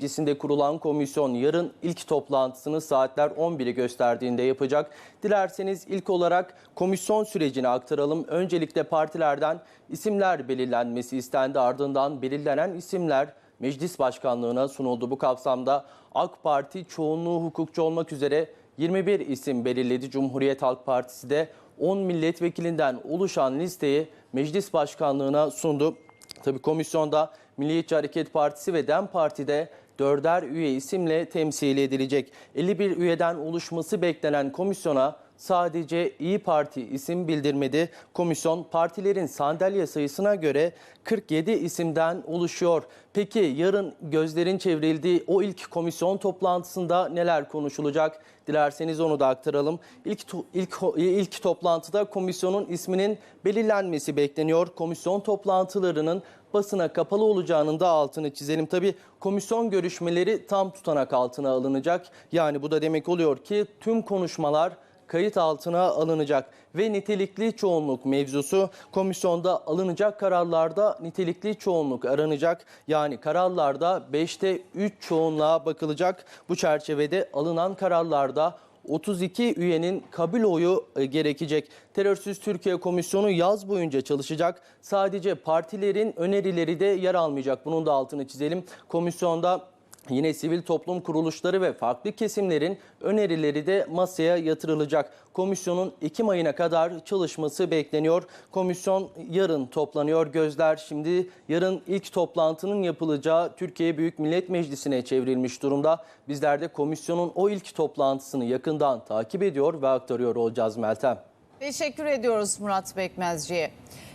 Meclisi'nde kurulan komisyon yarın ilk toplantısını saatler 11'i gösterdiğinde yapacak. Dilerseniz ilk olarak komisyon sürecini aktaralım. Öncelikle partilerden isimler belirlenmesi istendi. Ardından belirlenen isimler meclis başkanlığına sunuldu. Bu kapsamda AK Parti çoğunluğu hukukçu olmak üzere 21 isim belirledi. Cumhuriyet Halk Partisi de 10 milletvekilinden oluşan listeyi meclis başkanlığına sundu. Tabii komisyonda Milliyetçi Hareket Partisi ve DEM Parti'de dörder üye isimle temsil edilecek. 51 üyeden oluşması beklenen komisyona sadece İyi Parti isim bildirmedi. Komisyon partilerin sandalye sayısına göre 47 isimden oluşuyor. Peki yarın gözlerin çevrildiği o ilk komisyon toplantısında neler konuşulacak? Dilerseniz onu da aktaralım. İlk to- ilk ilk toplantıda komisyonun isminin belirlenmesi bekleniyor. Komisyon toplantılarının basına kapalı olacağının da altını çizelim. Tabii komisyon görüşmeleri tam tutanak altına alınacak. Yani bu da demek oluyor ki tüm konuşmalar kayıt altına alınacak ve nitelikli çoğunluk mevzusu komisyonda alınacak kararlarda nitelikli çoğunluk aranacak. Yani kararlarda 5'te 3 çoğunluğa bakılacak. Bu çerçevede alınan kararlarda 32 üyenin kabul oyu e, gerekecek. Terörsüz Türkiye Komisyonu yaz boyunca çalışacak. Sadece partilerin önerileri de yer almayacak. Bunun da altını çizelim. Komisyonda Yine sivil toplum kuruluşları ve farklı kesimlerin önerileri de masaya yatırılacak. Komisyonun Ekim ayına kadar çalışması bekleniyor. Komisyon yarın toplanıyor. Gözler şimdi yarın ilk toplantının yapılacağı Türkiye Büyük Millet Meclisi'ne çevrilmiş durumda. Bizler de komisyonun o ilk toplantısını yakından takip ediyor ve aktarıyor olacağız Meltem. Teşekkür ediyoruz Murat Bekmezci'ye.